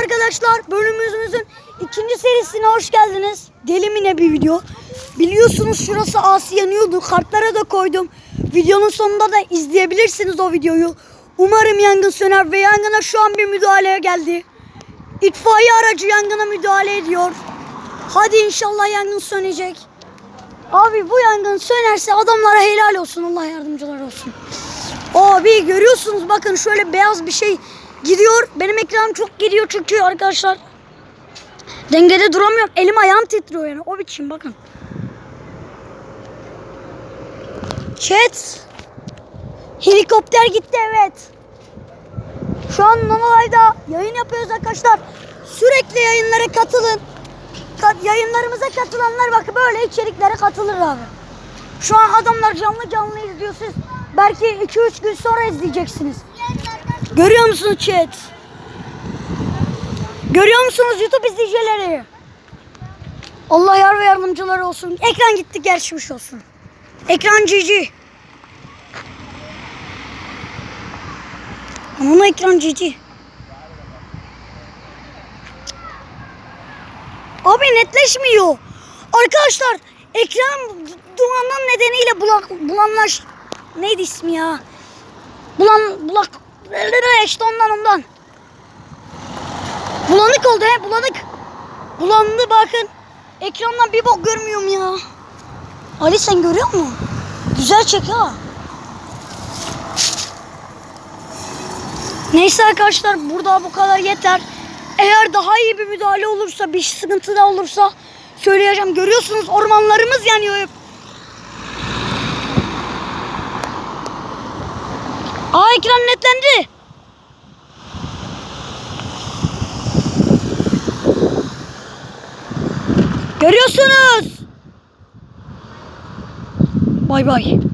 arkadaşlar bölümümüzün ikinci serisine hoş geldiniz. Deli mi ne bir video. Biliyorsunuz şurası Asi yanıyordu. Kartlara da koydum. Videonun sonunda da izleyebilirsiniz o videoyu. Umarım yangın söner ve yangına şu an bir müdahaleye geldi. İtfaiye aracı yangına müdahale ediyor. Hadi inşallah yangın sönecek. Abi bu yangın sönerse adamlara helal olsun. Allah yardımcılar olsun. Abi görüyorsunuz bakın şöyle beyaz bir şey gidiyor. Benim ekranım çok gidiyor çünkü arkadaşlar. Dengede duramıyorum. Elim ayağım titriyor yani. O biçim bakın. Chat. Helikopter gitti evet. Şu an Nonolay'da yayın yapıyoruz arkadaşlar. Sürekli yayınlara katılın. Ka- yayınlarımıza katılanlar bakın böyle içeriklere katılır abi. Şu an adamlar canlı canlı izliyor. Belki 2-3 gün sonra izleyeceksiniz. Görüyor musunuz chat? Görüyor musunuz YouTube izleyicileri? Allah yar ve yardımcıları olsun. Ekran gitti geçmiş olsun. Ekran cici. Ama ekran cici. Abi netleşmiyor. Arkadaşlar ekran dumandan nedeniyle bulak, bulanlaş... Neydi ismi ya? Bulan... Bulak... işte ondan ondan. Bulanık oldu he bulanık. Bulandı bakın. Ekrandan bir bok görmüyorum ya. Ali sen görüyor musun? Güzel çek ha. Neyse arkadaşlar burada bu kadar yeter. Eğer daha iyi bir müdahale olursa, bir sıkıntı da olursa söyleyeceğim. Görüyorsunuz ormanlarımız yanıyor hep. Aa ekran netlendi. Görüyorsunuz. Bay bay.